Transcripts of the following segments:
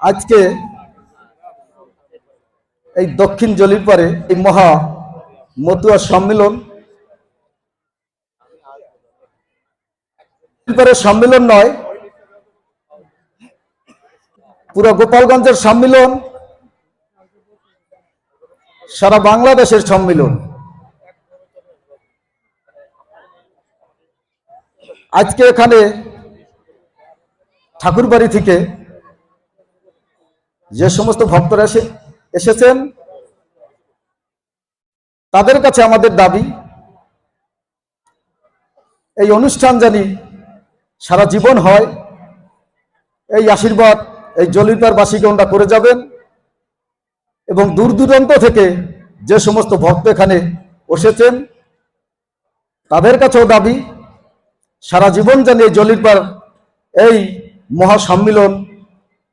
আজকে এই দক্ষিণ জলির পারে এই মহা মতুয়া সম্মেলন সম্মেলন নয়, পুরো গোপালগঞ্জের সম্মেলন, সারা বাংলাদেশের সম্মেলন। আজকে এখানে ঠাকুরবাড়ি থেকে যে সমস্ত ভক্তরা এসে এসেছেন, তাদের কাছে আমাদের দাবি, এই অনুষ্ঠান জানি সারা জীবন হয়, এই আশীর্বাদ এই জলিতারবাসীকে ওনারা করে যাবেন এবং দূর দূরান্ত থেকে যে সমস্ত ভক্ত এখানে বসেছেন তাদের কাছেও দাবি, সারা জীবন জানি এই জলিরপার এই মহাসম্মিলন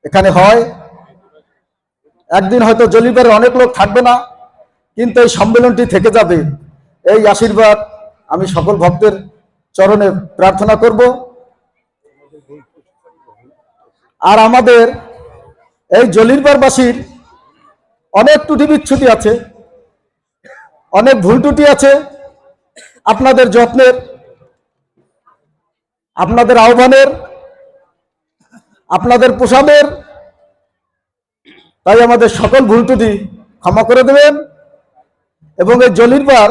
এখানে হয়। একদিন হয়তো জলিপারে অনেক লোক থাকবে না, কিন্তু এই সম্মেলনটি থেকে যাবে। এই আশীর্বাদ আমি সকল ভক্তের চরণে প্রার্থনা করব। আর আমাদের এই জলিরপারবাসীর অনেক ত্রুটি বিচ্ছুতি আছে, অনেক ভুল ত্রুটি আছে। আপনাদের যত্নের, আপনাদের আহ্বানের, আপনাদের প্রসাদের তাই আমাদের সকল ভুল ত্রুটি ক্ষমা করে দেবেন এবং এই জলিরবার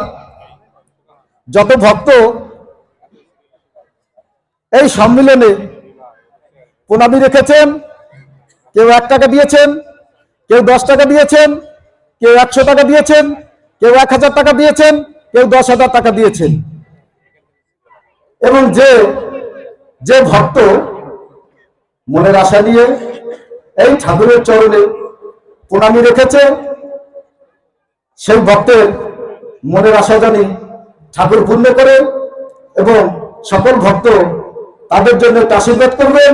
যত ভক্ত এই সম্মিলনে প্রণামী রেখেছেন, কেউ এক টাকা দিয়েছেন, কেউ দশ টাকা দিয়েছেন, কেউ একশো টাকা দিয়েছেন, কেউ এক হাজার টাকা দিয়েছেন, কেউ দশ হাজার টাকা দিয়েছেন। এবং যে যে ভক্ত মনের আশা নিয়ে এই ঠাকুরের চরণে প্রণামী রেখেছে সেই ভক্তের মনের আশা জানি ঠাকুর পূর্ণ করে এবং সকল ভক্ত তাদের জন্য একটা আশীর্বাদ করবেন।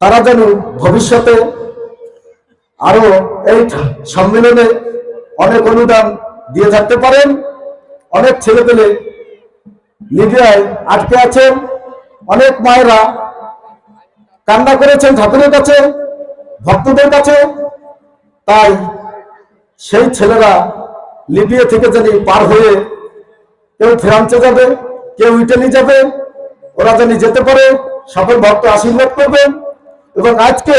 তারা যেন ভবিষ্যতে আরও এই সম্মেলনে অনেক অনুদান দিয়ে থাকতে পারেন। অনেক ছেলে পেলে মিডিয়ায় আটকে আছেন। অনেক মায়েরা কান্না করেছেন ঠাকুরের কাছে। ভক্তদের কাছে তাই সেই ছেলেরা লিবিয়া থেকে জানি পার হয়ে কেউ ফ্রান্সে যাবে, কেউ ইটালি যাবে, ওরা জানি যেতে পারে, সকল ভক্ত আশীর্বাদ করবেন। এবং আজকে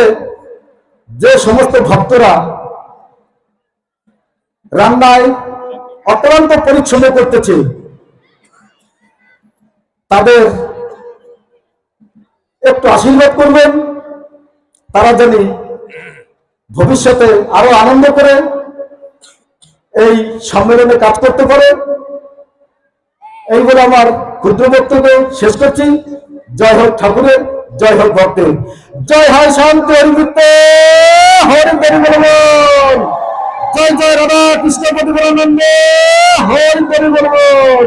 যে সমস্ত ভক্তরা রান্নায় অক্লান্ত পরিচ্ছন্ন করতেছে, তাদের একটু আশীর্বাদ করবেন। তারা জানি ভবিষ্যতে আরও আনন্দ করে এই সম্মেলনে কাজ করতে পারে। এই বলে আমার ক্ষুদ্র বক্তব্য শেষ করছি। জয় হোক ঠাকুরের, জয় হোক ভক্তের। জয় হয় শান্ত হরিবৃত্ত হরি বলবন জয় জয় রাধা কৃষ্ণ প্রতিবরানন্দ হরি বলবন